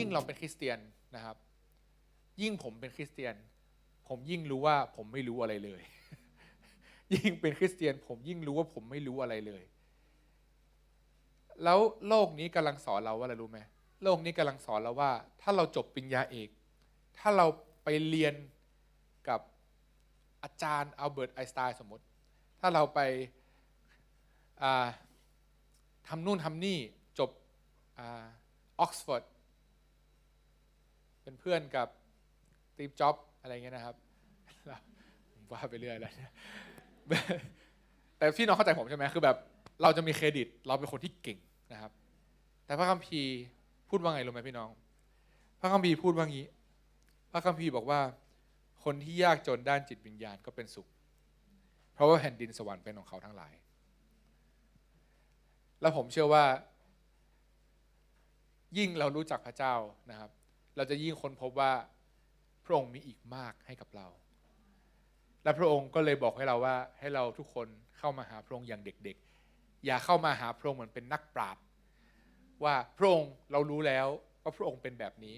ิ่งเราเป็นคริสเตียนนะครับ ยิ่งผมเป็นคริสเตียน ผมยิ่งรู้ว่าผมไม่รู้อะไรเลย ยิ่งเป็นคริสเตียน ผมยิ่งรู้ว่าผมไม่รู้อะไรเลย แล้วโลกนี้กำลังสอนเราว่าอะไรรู้ไหมโลกนี้กำลังสอนเราว่า ถ้าเราจบปริญญาเอก ถ้าเราไปเรียนกับอาจารย์อัลเบิร์ตไอน์สไตน์สมมติ ถ้าเราไปทำนู่นทำนี่จบออกซฟอร์ด เพื่อนกับตีฟจ็อบอะไรเงี้ยนะครับว่าไปเรื่อยแล้วแต่พี่น้องเข้าใจผมใช่ไหมคือแบบเราจะมีเครดิต เราเป็นคนที่เก่งนะครับ แต่พระคัมภีร์พูดว่าไงรู้ไหมพี่น้อง พระคัมภีร์พูดว่างี้ พระคัมภีร์บอกว่า คนที่ยากจนด้านจิตวิญญาณก็เป็นสุข เพราะว่าแผ่นดินสวรรค์เป็นของเขาทั้งหลาย และผมเชื่อว่า ยิ่งเรารู้จักพระเจ้านะครับ เราจะยิ่งค้นพบว่าพระองค์มีอีกมากให้กับเรา และพระองค์ก็เลยบอกให้เราว่าให้เราทุกคนเข้ามาหาพระองค์อย่างเด็กๆ อย่าเข้ามาหาพระองค์เหมือนเป็นนักปราบว่าพระองค์เรารู้แล้วว่าพระองค์เป็นแบบนี้